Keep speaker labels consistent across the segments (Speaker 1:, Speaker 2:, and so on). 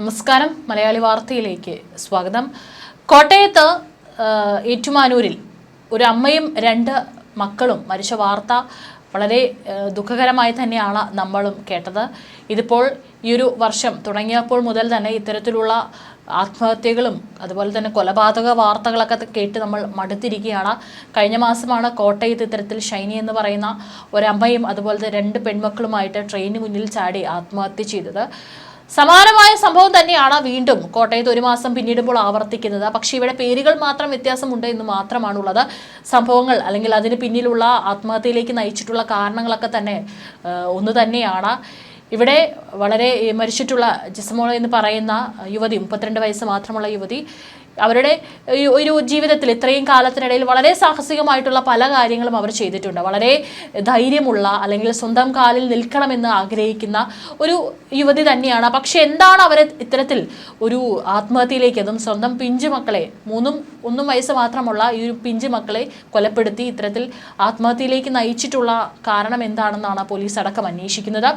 Speaker 1: നമസ്കാരം. മലയാളി വാർത്തയിലേക്ക് സ്വാഗതം. കോട്ടയത്ത് ഏറ്റുമാനൂരിൽ ഒരു അമ്മയും രണ്ട് മക്കളും മരിച്ച വാർത്ത വളരെ ദുഃഖകരമായി തന്നെയാണ് നമ്മളും കേട്ടത്. ഇതിപ്പോൾ ഈ ഒരു വർഷം തുടങ്ങിയപ്പോൾ മുതൽ തന്നെ ഇത്തരത്തിലുള്ള ആത്മഹത്യകളും അതുപോലെ തന്നെ കൊലപാതക വാർത്തകളൊക്കെ കേട്ട് നമ്മൾ മടുത്തിരിക്കുകയാണ്. കഴിഞ്ഞ മാസമാണ് കോട്ടയത്ത് ഇത്തരത്തിൽ ഷൈനി എന്ന് പറയുന്ന ഒരമ്മയും അതുപോലെ രണ്ട് പെൺമക്കളുമായിട്ട് ട്രെയിനിന് മുന്നിൽ ചാടി ആത്മഹത്യ ചെയ്തത്. സമാനമായ സംഭവം തന്നെയാണ് വീണ്ടും കോട്ടയത്ത് ഒരു മാസം പിന്നിടുമ്പോൾ ആവർത്തിക്കുന്നത്. പക്ഷേ ഇവിടെ പേരുകൾ മാത്രം വ്യത്യാസമുണ്ട് എന്ന് മാത്രമാണുള്ളത്. സംഭവങ്ങൾ അല്ലെങ്കിൽ അതിന് പിന്നിലുള്ള ആത്മഹത്യയിലേക്ക് നയിച്ചിട്ടുള്ള കാരണങ്ങളൊക്കെ തന്നെ ഒന്ന് തന്നെയാണ്. ഇവിടെ വളരെ മരിച്ചിട്ടുള്ള ജിസമോൾ എന്ന് പറയുന്ന യുവതി മുപ്പത്തിരണ്ട് വയസ്സ് മാത്രമുള്ള യുവതി അവരുടെ ഒരു ജീവിതത്തിൽ ഇത്രയും കാലത്തിനിടയിൽ വളരെ സാഹസികമായിട്ടുള്ള പല കാര്യങ്ങളും അവർ ചെയ്തിട്ടുണ്ട്. വളരെ ധൈര്യമുള്ള അല്ലെങ്കിൽ സ്വന്തം കാലിൽ നിൽക്കണമെന്ന് ആഗ്രഹിക്കുന്ന ഒരു യുവതി തന്നെയാണ്. പക്ഷെ എന്താണ് അവരെ ഇത്തരത്തിൽ ഒരു ആത്മഹത്യയിലേക്ക് അതും സ്വന്തം പിഞ്ചു മക്കളെ മൂന്നും ഒന്നും വയസ്സ് മാത്രമുള്ള ഈ ഒരു പിഞ്ചു മക്കളെ കൊലപ്പെടുത്തി ഇത്തരത്തിൽ ആത്മഹത്യയിലേക്ക് നയിച്ചിട്ടുള്ള കാരണം എന്താണെന്നാണ് പോലീസ് അടക്കം അന്വേഷിക്കുന്നത്.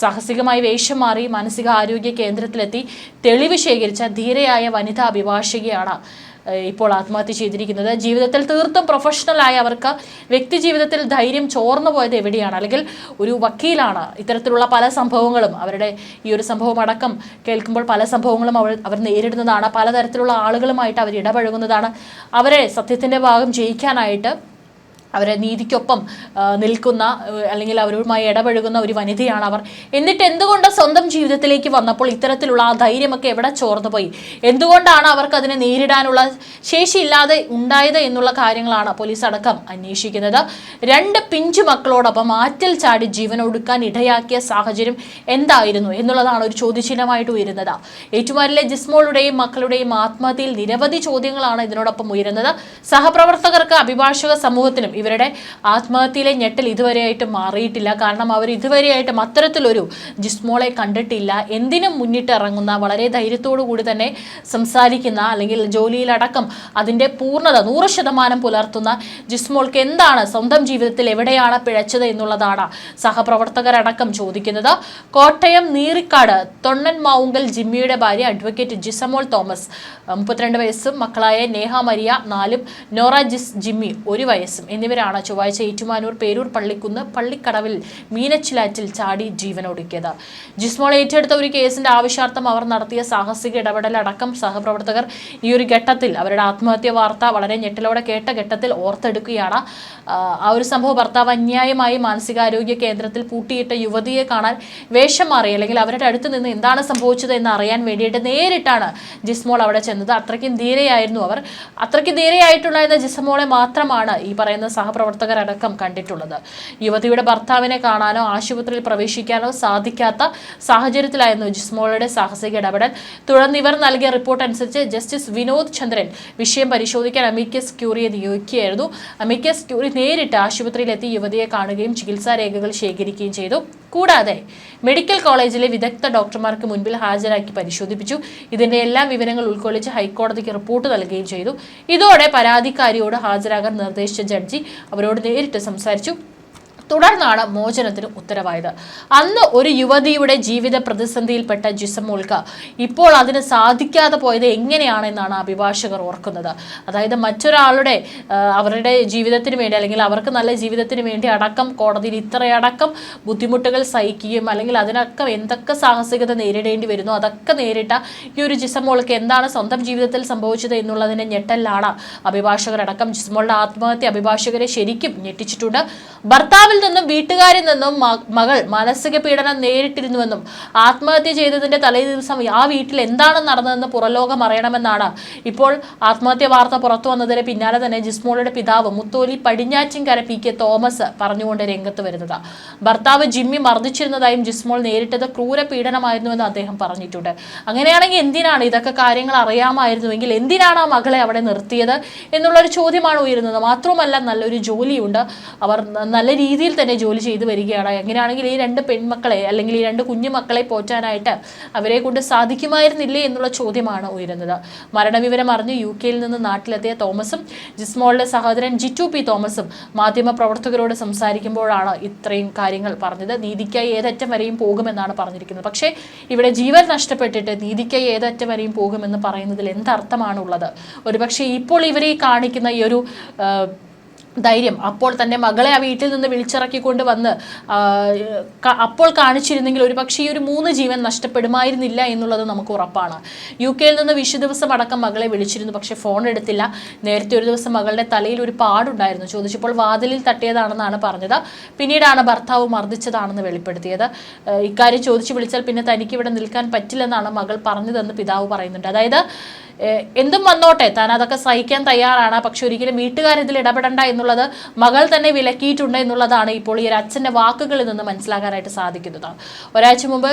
Speaker 1: സാഹസികമായി വേഷം മാറി മാനസികാരോഗ്യ കേന്ദ്രത്തിലെത്തി തെളിവ് ശേഖരിച്ച ധീരയായ വനിതാ അഭിഭാഷകയാണ് ഏഹ്, ഇപ്പോൾ ആത്മഹത്യ ചെയ്തിരിക്കുന്നത്. ജീവിതത്തിൽ തീർത്തും പ്രൊഫഷണലായ അവർക്ക് വ്യക്തി ജീവിതത്തിൽ ധൈര്യം ചോർന്നു പോയത് എവിടെയാണ്? അല്ലെങ്കിൽ ഒരു വക്കീലാണ് ഇത്തരത്തിലുള്ള പല സംഭവങ്ങളും അവരുടെ ഈ ഒരു സംഭവം അടക്കം കേൾക്കുമ്പോൾ പല സംഭവങ്ങളും അവർ അവർ നേരിടുന്നതാണ്. പലതരത്തിലുള്ള ആളുകളുമായിട്ട് അവർ ഇടപഴകുന്നതാണ്. അവരെ സത്യത്തിന്റെ ഭാഗം ജയിക്കാനായിട്ട് അവരെ നീതിക്കൊപ്പം നിൽക്കുന്ന അല്ലെങ്കിൽ അവരുമായി ഇടപഴകുന്ന ഒരു വനിതയാണ് അവർ. എന്നിട്ട് എന്തുകൊണ്ട് സ്വന്തം ജീവിതത്തിലേക്ക് വന്നപ്പോൾ ഇത്തരത്തിലുള്ള ആ ധൈര്യമൊക്കെ എവിടെ ചോർന്നു പോയി? എന്തുകൊണ്ടാണ് അവർക്ക് അതിനെ നേരിടാനുള്ള ശേഷിയില്ലാതെ ഉണ്ടായത് എന്നുള്ള കാര്യങ്ങളാണ് പോലീസ് അടക്കം അന്വേഷിക്കുന്നത്. രണ്ട് പിഞ്ചു മക്കളോടൊപ്പം ആറ്റിൽ ചാടി ജീവനൊടുക്കാൻ ഇടയാക്കിയ സാഹചര്യം എന്തായിരുന്നു എന്നുള്ളതാണ് ഒരു ചോദ്യചിഹ്നമായിട്ട് ഉയരുന്നത്. ഏറ്റുമാരിലെ ജിസ്മോളുടെയും മക്കളുടെയും ആത്മഹത്യയിൽ നിരവധി ചോദ്യങ്ങളാണ് ഇതിനോടൊപ്പം ഉയരുന്നത്. സഹപ്രവർത്തകർക്ക് അഭിഭാഷക സമൂഹത്തിനും ഇവരുടെ ആത്മഹത്യയിലെ ഞെട്ടൽ ഇതുവരെയായിട്ട് മാറിയിട്ടില്ല. കാരണം അവർ ഇതുവരെയായിട്ടും അത്തരത്തിലൊരു ജിസ്മോളെ കണ്ടിട്ടില്ല. എന്തിനും മുന്നിട്ടിറങ്ങുന്ന വളരെ ധൈര്യത്തോടു കൂടി തന്നെ സംസാരിക്കുന്ന അല്ലെങ്കിൽ ജോലിയിലടക്കം അതിന്റെ പൂർണത നൂറ് ശതമാനം പുലർത്തുന്ന ജിസ്മോൾക്ക് എന്താണ് സ്വന്തം ജീവിതത്തിൽ എവിടെയാണ് പിഴച്ചത് എന്നുള്ളതാണ് സഹപ്രവർത്തകരടക്കം ചോദിക്കുന്നത്. കോട്ടയം നീറിക്കാട് തൊണ്ണൻ മാവുങ്കൽ ജിമ്മിയുടെ ഭാര്യ അഡ്വക്കേറ്റ് ജിസമോൾ തോമസ്. മുപ്പത്തിരണ്ട് വയസ്സും മക്കളായ നേഹ മരിയ നാലും നോറ ജിസ് ജിമ്മി ഒരു വയസ്സും. എന്നിവരാണ് ചൊവ്വാഴ്ച ഏറ്റുമാനൂർ പേരൂർ പള്ളിക്കുന്ന് പള്ളിക്കടവിൽ മീനച്ചിലാറ്റിൽ ചാടി ജീവനൊടുക്കിയത്. ജിസ്മോൾ ഏറ്റെടുത്ത ഒരു കേസിന്റെ ആവശ്യാർത്ഥം അവർ നടത്തിയ സാഹസിക ഇടപെടലടക്കം സഹപ്രവർത്തകർ ഈ ഒരു ഘട്ടത്തിൽ അവരുടെ ആത്മഹത്യ വാർത്ത വളരെ ഞെട്ടലോടെ കേട്ട ഘട്ടത്തിൽ ഓർത്തെടുക്കുകയാണ്. ആ, ഒരു സംഭവം ഭർത്താവ് അന്യായമായി മാനസികാരോഗ്യ കേന്ദ്രത്തിൽ പൂട്ടിയിട്ട യുവതിയെ കാണാൻ വേഷം മാറി അല്ലെങ്കിൽ അവരുടെ അടുത്ത് നിന്ന് എന്താണ് സംഭവിച്ചത് എന്ന് അറിയാൻ വേണ്ടിയിട്ട് നേരിട്ടാണ് ജിസ്മോൾ അവിടെ ചെന്നത്. അത്രയ്ക്കും ധീരയായിരുന്നു അവർ. അത്രയ്ക്ക് ധീരയായിട്ടുണ്ടായിരുന്ന ജിസ്മോളെ മാത്രമാണ് ഈ പറയുന്ന സഹപ്രവർത്തകരടക്കം കണ്ടിട്ടുള്ളത്. യുവതിയുടെ ഭർത്താവിനെ കാണാനോ ആശുപത്രിയിൽ പ്രവേശിക്കാനോ സാധിക്കാത്ത സാഹചര്യത്തിലായിരുന്നു ജിസ്മോളയുടെ സാഹസിക ഇടപെടൽ. തുടർന്ന് ഇവർ നൽകിയ റിപ്പോർട്ട് അനുസരിച്ച് ജസ്റ്റിസ് വിനോദ് ചന്ദ്രൻ വിഷയം പരിശോധിക്കാൻ അമിക്കസ് ക്യൂറിയെ നിയോഗിക്കുകയായിരുന്നു. അമിക്കസ് ക്യൂറി നേരിട്ട് ആശുപത്രിയിലെത്തി യുവതിയെ കാണുകയും ചികിത്സാ രേഖകൾ ശേഖരിക്കുകയും ചെയ്തു. കൂടാതെ മെഡിക്കൽ കോളേജിലെ വിദഗ്ധ ഡോക്ടർമാർക്ക് മുൻപിൽ ഹാജരാക്കി പരിശോധിപ്പിച്ചു. ഇതിന്റെ എല്ലാ വിവരങ്ങൾ ഉൾക്കൊള്ളിച്ച് ഹൈക്കോടതിക്ക് റിപ്പോർട്ട് നൽകുകയും ചെയ്തു. ഇതോടെ പരാതിക്കാരിയോട് ഹാജരാകാൻ നിർദ്ദേശിച്ച ജഡ്ജി അവരോട് നേരിട്ട് സംസാരിച്ചു. തുടർന്നാണ് മോചനത്തിന് ഉത്തരവായത്. അന്ന് ഒരു യുവതിയുടെ ജീവിത പ്രതിസന്ധിയിൽപ്പെട്ട ജിസമോൾക്ക് ഇപ്പോൾ അതിന് സാധിക്കാതെ പോയത് എങ്ങനെയാണെന്നാണ് അഭിഭാഷകർ ഓർക്കുന്നത്. അതായത് മറ്റൊരാളുടെ അവരുടെ ജീവിതത്തിന് വേണ്ടി അല്ലെങ്കിൽ അവർക്ക് നല്ല ജീവിതത്തിന് വേണ്ടി അടക്കം കോടതിയിൽ ഇത്രയടക്കം ബുദ്ധിമുട്ടുകൾ സഹിക്കുകയും അല്ലെങ്കിൽ അതിനൊക്കെ എന്തൊക്കെ സാഹസികത നേരിടേണ്ടി വരുന്നു അതൊക്കെ നേരിട്ട ഈ ഒരു ജിസമോൾക്ക് എന്താണ് സ്വന്തം ജീവിതത്തിൽ സംഭവിച്ചത് എന്നുള്ളതിന്റെ ഞെട്ടലാണ് അഭിഭാഷകരടക്കം ജിസമോളുടെ ആത്മഹത്യ അഭിഭാഷകരെ ശരിക്കും ഞെട്ടിച്ചിട്ടുണ്ട്. ഭർത്താവിൽ നിന്നും വീട്ടുകാരിൽ നിന്നും മകൾ മാനസിക പീഡനം നേരിട്ടിരുന്നുവെന്നും ആത്മഹത്യ ചെയ്തതിന്റെ തലേ ദിവസം ആ വീട്ടിൽ എന്താണ് നടന്നതെന്ന് പുറലോകം അറിയണമെന്നാണ്. ഇപ്പോൾ ആത്മഹത്യ വാർത്ത പുറത്തു വന്നതിന് പിന്നാലെ തന്നെ ജിസ്മോളുടെ പിതാവ് Mutholi Padinjattinkara P K Thomas പറഞ്ഞുകൊണ്ട് രംഗത്ത് വരുന്നത്. ഭർത്താവ് ജിമ്മി മർദ്ദിച്ചിരുന്നതായും ജിസ്മോൾ നേരിട്ടത് ക്രൂര പീഡനമായിരുന്നുവെന്ന് അദ്ദേഹം പറഞ്ഞിട്ടുണ്ട്. അങ്ങനെയാണെങ്കിൽ എന്തിനാണ് ഇതൊക്കെ കാര്യങ്ങൾ അറിയാമായിരുന്നുവെങ്കിൽ എന്തിനാണ് ആ മകളെ അവിടെ നിർത്തിയത് എന്നുള്ളൊരു ചോദ്യമാണ് ഉയരുന്നത്. മാത്രമല്ല നല്ലൊരു ജോലിയുണ്ട്. അവർ നല്ല രീതിയിൽ രീതിയിൽ തന്നെ ജോലി ചെയ്തു വരികയാണ്. എങ്ങനെയാണെങ്കിൽ ഈ രണ്ട് പെൺമക്കളെ അല്ലെങ്കിൽ ഈ രണ്ട് കുഞ്ഞു മക്കളെ പോറ്റാനായിട്ട് അവരെ കൊണ്ട് സാധിക്കുമായിരുന്നില്ലേ എന്നുള്ള ചോദ്യമാണ് ഉയരുന്നത്. മരണവിവരം അറിഞ്ഞ് യു കെയിൽ നിന്ന് നാട്ടിലെത്തിയ തോമസും ജിസ്മോളുടെ സഹോദരൻ ജിറ്റു പി തോമസും മാധ്യമ പ്രവർത്തകരോട് സംസാരിക്കുമ്പോഴാണ് ഇത്രയും കാര്യങ്ങൾ പറഞ്ഞത്. നീതിക്കായി ഏതറ്റം വരെയും പോകുമെന്നാണ് പറഞ്ഞിരിക്കുന്നത്. പക്ഷേ ഇവിടെ ജീവൻ നഷ്ടപ്പെട്ടിട്ട് നീതിക്കായി ഏതറ്റം വരെയും പോകുമെന്ന് പറയുന്നതിൽ എന്തർത്ഥമാണുള്ളത് ഒരുപക്ഷെ ഇപ്പോൾ ഇവരെ കാണിക്കുന്ന ഈ ഒരു ധൈര്യം. അപ്പോൾ തന്റെ മകളെ ആ വീട്ടിൽ നിന്ന് വിളിച്ചിറക്കിക്കൊണ്ട് വന്ന് അപ്പോൾ കാണിച്ചിരുന്നെങ്കിൽ ഒരു പക്ഷേ ഈ ഒരു മൂന്ന് ജീവൻ നഷ്ടപ്പെടുമായിരുന്നില്ല എന്നുള്ളത് നമുക്ക് ഉറപ്പാണ്. യു കെയിൽ നിന്ന് വിഷു ദിവസം അടക്കം മകളെ വിളിച്ചിരുന്നു പക്ഷേ ഫോൺ എടുത്തില്ല. നേരത്തെ ഒരു ദിവസം മകളുടെ തലയിൽ ഒരു പാടുണ്ടായിരുന്നു. ചോദിച്ചപ്പോൾ വാതിലിൽ തട്ടിയതാണെന്നാണ് പറഞ്ഞത്. പിന്നീടാണ് ഭർത്താവ് മർദ്ദിച്ചതാണെന്ന് വെളിപ്പെടുത്തിയത്. ഇക്കാര്യം ചോദിച്ചു വിളിച്ചാൽ പിന്നെ തനിക്ക് ഇവിടെ നിൽക്കാൻ പറ്റില്ലെന്നാണ് മകൾ പറഞ്ഞതെന്ന് പിതാവ് പറയുന്നുണ്ട്. അതായത് എന്തും വന്നോട്ടെ. താൻ അതൊക്കെ സഹിക്കാൻ തയ്യാറാണ്. പക്ഷെ ഒരിക്കലും വീട്ടുകാർ ഇതിൽ ഇടപെടണ്ട എന്നുള്ളത് മകൾ തന്നെ വിലക്കിയിട്ടുണ്ട് എന്നുള്ളതാണ് ഇപ്പോൾ ഈ ഒരു അച്ഛന്റെ വാക്കുകളിൽ നിന്ന് മനസ്സിലാക്കാനായിട്ട് സാധിക്കുന്നത്. ഒരാഴ്ച മുമ്പ്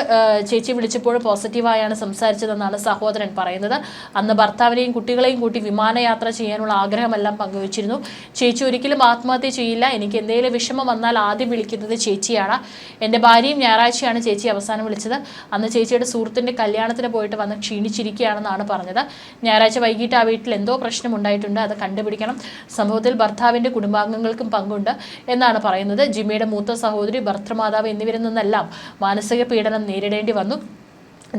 Speaker 1: ചേച്ചി വിളിച്ചപ്പോൾ പോസിറ്റീവായാണ് സംസാരിച്ചതെന്നാണ് സഹോദരൻ പറയുന്നത്. അന്ന് ഭർത്താവിനെയും കുട്ടികളെയും കൂട്ടി വിമാനയാത്ര ചെയ്യാനുള്ള ആഗ്രഹമെല്ലാം പങ്കുവച്ചിരുന്നു. ചേച്ചി ഒരിക്കലും ആത്മഹത്യ ചെയ്യില്ല. എനിക്ക് എന്തെങ്കിലും വിഷമം വന്നാൽ ആദ്യം വിളിക്കുന്നത് ചേച്ചിയാണ്. എന്റെ ഭാര്യയും ഞായറാഴ്ചയാണ് ചേച്ചി അവസാനം വിളിച്ചത്. അന്ന് ചേച്ചിയുടെ സുഹൃത്തിന്റെ കല്യാണത്തിന് പോയിട്ട് വന്ന് ക്ഷീണിച്ചിരിക്കുകയാണെന്നാണ് പറഞ്ഞത്. ഞായറാഴ്ച വൈകിട്ട് ആ വീട്ടിൽ എന്തോ പ്രശ്നം ഉണ്ടായിട്ടുണ്ട്. അത് കണ്ടുപിടിക്കണം. സംഭവത്തിൽ ഭർത്താവിന്റെ കുടുംബാംഗങ്ങൾക്കും പങ്കുണ്ട് എന്നാണ് പറയുന്നത്. ജിമ്മിയുടെ മൂത്ത സഹോദരി ഭർത്തൃമാതാവ് എന്നിവരിൽ നിന്നെല്ലാം മാനസിക പീഡനം നേരിടേണ്ടി വന്നു.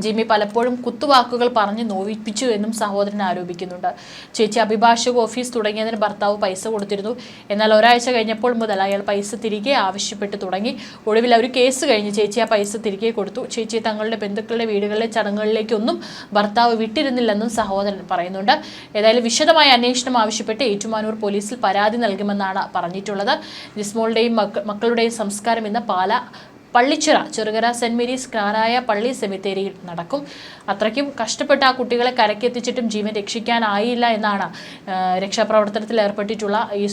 Speaker 1: ജിമ്മി പലപ്പോഴും കുത്തുവാക്കുകൾ പറഞ്ഞ് നോവിപ്പിച്ചു എന്നും സഹോദരൻ ആരോപിക്കുന്നുണ്ട്. ചേച്ചി അഭിഭാഷക ഓഫീസ് തുടങ്ങിയതിന് ഭർത്താവ് പൈസ കൊടുത്തിരുന്നു. എന്നാൽ ഒരാഴ്ച കഴിഞ്ഞപ്പോൾ മുതൽ അയാൾ പൈസ തിരികെ ആവശ്യപ്പെട്ട് തുടങ്ങി. ഒടുവിൽ ഒരു കേസ് കഴിഞ്ഞ് ചേച്ചി ആ പൈസ തിരികെ കൊടുത്തു. ചേച്ചി തങ്ങളുടെ ബന്ധുക്കളുടെ വീടുകളിലെ ചടങ്ങുകളിലേക്കൊന്നും ഭർത്താവ് വിട്ടിരുന്നില്ലെന്നും സഹോദരൻ പറയുന്നുണ്ട്. ഏതായാലും വിശദമായ അന്വേഷണം ആവശ്യപ്പെട്ട് ഏറ്റുമാനൂർ പോലീസിൽ പരാതി നൽകുമെന്നാണ് പറഞ്ഞിട്ടുള്ളത്. ജിസ്മോളുടെയും മക്കളുടെയും സംസ്കാരം ഇന്ന് പാല പള്ളിച്ചിറ ചെറുകര സെന്റ് മേരീസ് ക്നാനായ പള്ളി സെമിത്തേരിയിൽ നടക്കും. അത്രയ്ക്കും കഷ്ടപ്പെട്ട് ആ കുട്ടികളെ കരക്കെത്തിച്ചിട്ടും ജീവൻ രക്ഷിക്കാനായില്ല എന്നാണ് രക്ഷാപ്രവർത്തനത്തിൽ ഏർപ്പെട്ടിട്ടുള്ള ഈ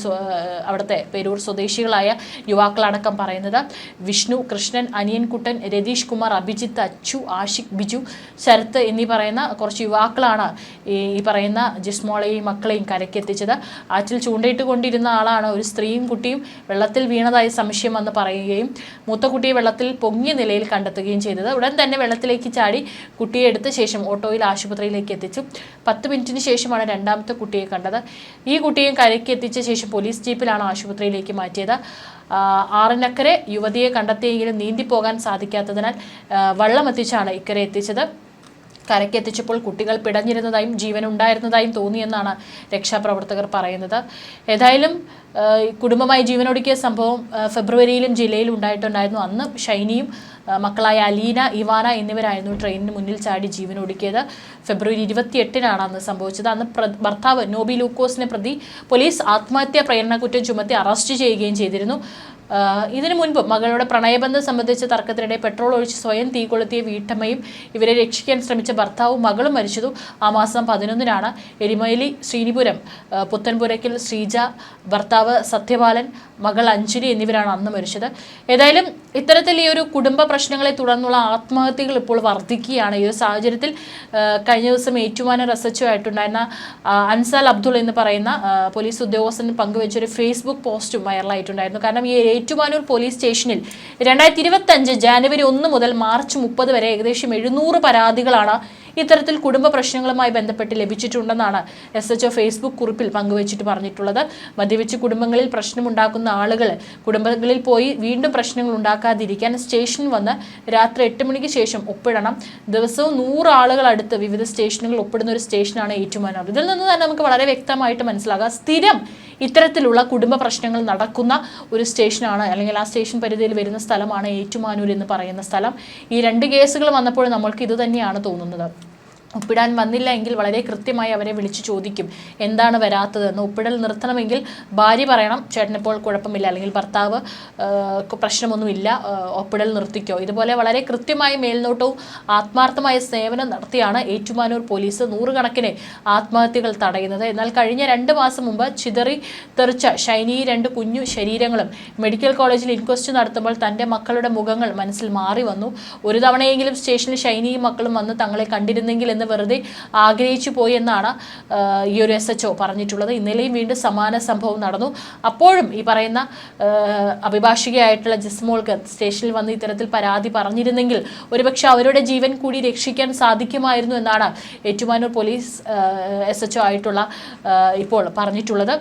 Speaker 1: അവിടുത്തെ പേരൂർ സ്വദേശികളായ യുവാക്കളടക്കം പറയുന്നത്. വിഷ്ണു കൃഷ്ണൻ അനിയൻകുട്ടൻ രതീഷ് കുമാർ അഭിജിത്ത് അച്ചു ആഷിഖ് ബിജു ശരത്ത് എന്നീ പറയുന്ന കുറച്ച് യുവാക്കളാണ് ഈ പറയുന്ന ജിസ്മോളെയും മക്കളെയും കരക്കെത്തിച്ചത് ആറ്റിൽ ചൂണ്ടയിട്ട് കൊണ്ടിരുന്ന ആളാണ് ഒരു സ്ത്രീയും കുട്ടിയും വെള്ളത്തിൽ വീണതായി സംശയം വന്ന് പറയുകയും മൂത്ത കുട്ടിയെ വെള്ളത്തിൽ പൊങ്ങിയ നിലയിൽ കണ്ടെത്തുകയും ചെയ്തത്. ഉടൻ തന്നെ വെള്ളത്തിലേക്ക് ചാടി കുട്ടിയെ എടുത്ത ശേഷം ഓട്ടോയിൽ ആശുപത്രിയിലേക്ക് എത്തിച്ചു. പത്ത് മിനിറ്റിന് ശേഷമാണ് രണ്ടാമത്തെ കുട്ടിയെ കണ്ടത്. ഈ കുട്ടിയെ കരയ്ക്ക് എത്തിച്ച ശേഷം പോലീസ് ജീപ്പിലാണ് ആശുപത്രിയിലേക്ക് മാറ്റിയത്. ആറിനക്കരെ യുവതിയെ കണ്ടെത്തിയെങ്കിലും നീന്തിപ്പോകാൻ സാധിക്കാത്തതിനാൽ വള്ളമെത്തിച്ചാണ് ഇക്കരെ എത്തിച്ചത്. കരയ്ക്കെത്തിച്ചപ്പോൾ കുട്ടികൾ പിടഞ്ഞിരുന്നതായും ജീവൻ ഉണ്ടായിരുന്നതായും തോന്നിയെന്നാണ് രക്ഷാപ്രവർത്തകർ പറയുന്നത്. ഏതായാലും കുടുംബമായി ജീവനൊടുക്കിയ സംഭവം ഫെബ്രുവരിയിലും ജില്ലയിൽ ഉണ്ടായിട്ടുണ്ടായിരുന്നു. അന്ന് ഷൈനിയും മക്കളായ അലീന ഇവാന എന്നിവരായിരുന്നു ട്രെയിനിന് മുന്നിൽ ചാടി ജീവനൊടുക്കിയത്. ഫെബ്രുവരി ഇരുപത്തിയെട്ടിനാണ് അന്ന് സംഭവിച്ചത്. അന്ന് ഭർത്താവ് നോബി ലൂക്കോസിനെ പ്രതി പോലീസ് ആത്മഹത്യാ പ്രേരണ കുറ്റം ചുമത്തി അറസ്റ്റ് ചെയ്യുകയും ചെയ്തിരുന്നു. ഇതിനു മുൻപ് മകളുടെ പ്രണയബന്ധം സംബന്ധിച്ച തർക്കത്തിനിടെ പെട്രോൾ ഒഴിച്ച് സ്വയം തീ കൊളുത്തിയ വീട്ടമ്മയും ഇവരെ രക്ഷിക്കാൻ ശ്രമിച്ച ഭർത്താവും മകളും മരിച്ചതും ആ മാസം പതിനൊന്നിനാണ്. എരിമയിലി ശ്രീനിപുരം പുത്തൻപുരയ്ക്കിൽ ശ്രീജ ഭർത്താവ് സത്യപാലൻ മകൾ അഞ്ജലി എന്നിവരാണ് അന്ന് മരിച്ചത്. ഏതായാലും ഇത്തരത്തിൽ ഈ ഒരു കുടുംബ പ്രശ്നങ്ങളെ തുടർന്നുള്ള ആത്മഹത്യകൾ ഇപ്പോൾ വർദ്ധിക്കുകയാണ് ഈ ഒരു സാഹചര്യത്തിൽ കഴിഞ്ഞ ദിവസം ഏറ്റുമാനം റസച്ചു ആയിട്ടുണ്ടായിരുന്ന അൻസാൽ അബ്ദുൾ എന്ന് പറയുന്ന പോലീസ് ഉദ്യോഗസ്ഥൻ പങ്കുവച്ചൊരു ഫേസ്ബുക്ക് പോസ്റ്റും വൈറലായിട്ടുണ്ടായിരുന്നു. കാരണം ഈ ഏറ്റുമാനൂർ പോലീസ് സ്റ്റേഷനിൽ രണ്ടായിരത്തി ഇരുപത്തഞ്ച് ജാനുവരി ഒന്ന് മുതൽ മാർച്ച് മുപ്പത് വരെ ഏകദേശം എഴുന്നൂറ് പരാതികളാണ് ഇത്തരത്തിൽ കുടുംബ പ്രശ്നങ്ങളുമായി ബന്ധപ്പെട്ട് ലഭിച്ചിട്ടുണ്ടെന്നാണ് എസ് എച്ച് ഫേസ്ബുക്ക് കുറിപ്പിൽ പങ്കുവച്ചിട്ട് പറഞ്ഞിട്ടുള്ളത്. മദ്യവെച്ച് കുടുംബങ്ങളിൽ പ്രശ്നമുണ്ടാക്കുന്ന ആളുകൾ കുടുംബങ്ങളിൽ പോയി വീണ്ടും പ്രശ്നങ്ങൾ ഉണ്ടാക്കാതിരിക്കാൻ സ്റ്റേഷനിൽ വന്ന് രാത്രി എട്ട് മണിക്ക് ശേഷം ഒപ്പിടണം. ദിവസവും നൂറ് ആളുകൾ അടുത്ത് വിവിധ സ്റ്റേഷനുകൾ ഒപ്പിടുന്ന ഒരു സ്റ്റേഷനാണ് ഏറ്റുമാനൂർ. ഇതിൽ നിന്ന് തന്നെ നമുക്ക് വളരെ വ്യക്തമായിട്ട് മനസ്സിലാകാം. സ്ഥിരം ഇത്തരത്തിലുള്ള കുടുംബ പ്രശ്നങ്ങൾ നടക്കുന്ന ഒരു സ്റ്റേഷനാണ് അല്ലെങ്കിൽ ആ സ്റ്റേഷൻ പരിധിയിൽ വരുന്ന സ്ഥലമാണ് ഏറ്റുമാനൂർ എന്ന് പറയുന്ന സ്ഥലം. ഈ രണ്ട് കേസുകൾ വന്നപ്പോൾ നമ്മൾക്ക് ഇത് തന്നെയാണ് തോന്നുന്നത്. ഒപ്പിടാൻ വന്നില്ല എങ്കിൽ വളരെ കൃത്യമായി അവരെ വിളിച്ചു ചോദിക്കും. എന്താണ് വരാത്തതെന്ന് ഒപ്പിടൽ നിർത്തണമെങ്കിൽ ഭാര്യ പറയണം ചേട്ടനിപ്പോൾ കുഴപ്പമില്ല. അല്ലെങ്കിൽ ഭർത്താവ് പ്രശ്നമൊന്നുമില്ല. ഒപ്പിടൽ നിർത്തിക്കോ. ഇതുപോലെ വളരെ കൃത്യമായ മേൽനോട്ടവും ആത്മാർത്ഥമായ സേവനം നടത്തിയാണ് ഏറ്റുമാനൂർ പോലീസ് നൂറുകണക്കിന് ആത്മഹത്യകൾ തടയുന്നത്. എന്നാൽ കഴിഞ്ഞ രണ്ട് മാസം മുമ്പ് ചിതറി തെറിച്ച ഷൈനി രണ്ട് കുഞ്ഞു ശരീരങ്ങളും മെഡിക്കൽ കോളേജിൽ ഇൻക്വസ്റ്റ് നടത്തുമ്പോൾ തന്റെ മക്കളുടെ മുഖങ്ങൾ മനസ്സിൽ മാറി വന്നു. ഒരു തവണയെങ്കിലും സ്റ്റേഷനിൽ ഷൈനിയും മക്കളും വന്ന് തങ്ങളെ കണ്ടിരുന്നെങ്കിൽ എന്ന് വെറുതെ ആഗ്രഹിച്ചു പോയി എന്നാണ് ഈ ഒരു എസ് എച്ച് പറഞ്ഞിട്ടുള്ളത്. ഇന്നലെയും വീണ്ടും സമാന സംഭവം നടന്നു. അപ്പോഴും ഈ പറയുന്ന അഭിഭാഷികയായിട്ടുള്ള ജിസ്മോൾക്ക് സ്റ്റേഷനിൽ വന്ന് ഇത്തരത്തിൽ പരാതി പറഞ്ഞിരുന്നെങ്കിൽ ഒരുപക്ഷെ അവരുടെ ജീവൻ കൂടി രക്ഷിക്കാൻ സാധിക്കുമായിരുന്നു എന്നാണ് ഏറ്റുമാനൂർ പോലീസ് എസ് എച്ച് ആയിട്ടുള്ള ഇപ്പോൾ പറഞ്ഞിട്ടുള്ളത്.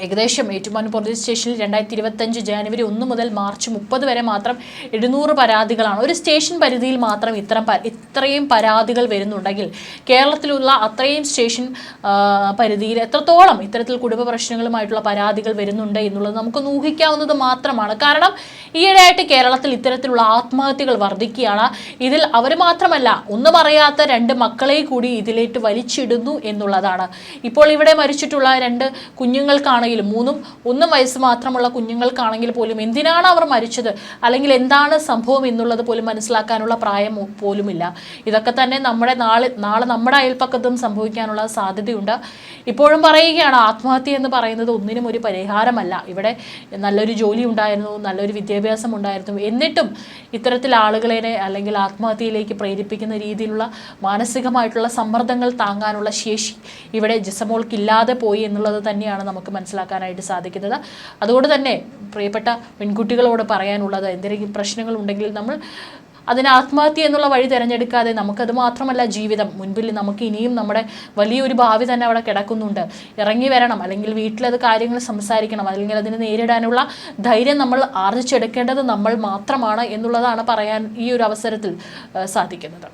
Speaker 1: ഏകദേശം ഏറ്റുമാനൂർ പോലീസ് സ്റ്റേഷനിൽ രണ്ടായിരത്തി ഇരുപത്തഞ്ച് ജാനുവരി ഒന്ന് മുതൽ മാർച്ച് മുപ്പത് വരെ മാത്രം എഴുന്നൂറ് പരാതികളാണ്. ഒരു സ്റ്റേഷൻ പരിധിയിൽ മാത്രം ഇത്തരം ഇത്രയും പരാതികൾ വരുന്നുണ്ടെങ്കിൽ കേരളത്തിലുള്ള അത്രയും സ്റ്റേഷൻ പരിധിയിൽ എത്രത്തോളം ഇത്തരത്തിൽ കുടുംബ പ്രശ്നങ്ങളുമായിട്ടുള്ള പരാതികൾ വരുന്നുണ്ട് എന്നുള്ളത് നമുക്ക് ഊഹിക്കാവുന്നത് മാത്രമാണ്. കാരണം ഈയിടെയായിട്ട് കേരളത്തിൽ ഇത്തരത്തിലുള്ള ആത്മഹത്യകൾ വർദ്ധിക്കുകയാണ് ഇതിൽ അവർ മാത്രമല്ല ഒന്നും അറിയാത്ത രണ്ട് മക്കളെ കൂടി ഇതിലേക്ക് വലിച്ചിടുന്നു എന്നുള്ളതാണ്. ഇപ്പോൾ ഇവിടെ മരിച്ചിട്ടുള്ള രണ്ട് കുഞ്ഞുങ്ങൾക്കാണെങ്കിലും മൂന്നും ഒന്നും വയസ്സ് മാത്രമുള്ള കുഞ്ഞുങ്ങൾക്കാണെങ്കിൽ പോലും എന്തിനാണ് അവർ മരിച്ചത്? അല്ലെങ്കിൽ എന്താണ് സംഭവം എന്നുള്ളത് പോലും മനസ്സിലാക്കാനുള്ള പ്രായം പോലുമില്ല. ഇതൊക്കെ തന്നെ നമ്മുടെ നാളെ നാളെ നമ്മുടെ അയൽപ്പക്കത്തും സംഭവിക്കാനുള്ള സാധ്യതയുണ്ട്. ഇപ്പോഴും പറയുകയാണ് ആത്മഹത്യ എന്ന് പറയുന്നത് ഒന്നിനും ഒരു പരിഹാരമല്ല. ഇവിടെ നല്ലൊരു ജോലി ഉണ്ടായിരുന്നു നല്ലൊരു വിദ്യാഭ്യാസം ഉണ്ടായിരുന്നു. എന്നിട്ടും ഇത്തരത്തിൽ ആളുകളെ അല്ലെങ്കിൽ ആത്മഹത്യയിലേക്ക് പ്രേരിപ്പിക്കുന്ന രീതിയിലുള്ള മാനസികമായിട്ടുള്ള സമ്മർദ്ദങ്ങൾ താങ്ങാനുള്ള ശേഷി ഇവിടെ ജസമോൾക്കില്ലാതെ പോയി എന്നുള്ളത് തന്നെയാണ് നമുക്ക് മനസ്സിലാക്കാനായിട്ട് സാധിക്കുന്നത്. അതുകൊണ്ട് തന്നെ പ്രിയപ്പെട്ട പെൺകുട്ടികളോട് പറയാനുള്ളത് എന്തെങ്കിലും പ്രശ്നങ്ങൾ ഉണ്ടെങ്കിൽ നമ്മൾ അതിന് ആത്മഹത്യ എന്നുള്ള വഴി തിരഞ്ഞെടുക്കാതെ നമുക്കത് മാത്രമല്ല ജീവിതം. മുൻപിൽ നമുക്ക് ഇനിയും നമ്മുടെ വലിയൊരു ഭാവി തന്നെ അവിടെ കിടക്കുന്നുണ്ട്. ഇറങ്ങി വരണം അല്ലെങ്കിൽ വീട്ടിലത് കാര്യങ്ങൾ സംസാരിക്കണം അല്ലെങ്കിൽ അതിനെ നേരിടാനുള്ള ധൈര്യം നമ്മൾ ആർജിച്ചെടുക്കേണ്ടത് നമ്മൾ മാത്രമാണ് എന്നുള്ളതാണ് പറയാൻ ഈ ഒരു അവസരത്തിൽ സാധിക്കുന്നത്.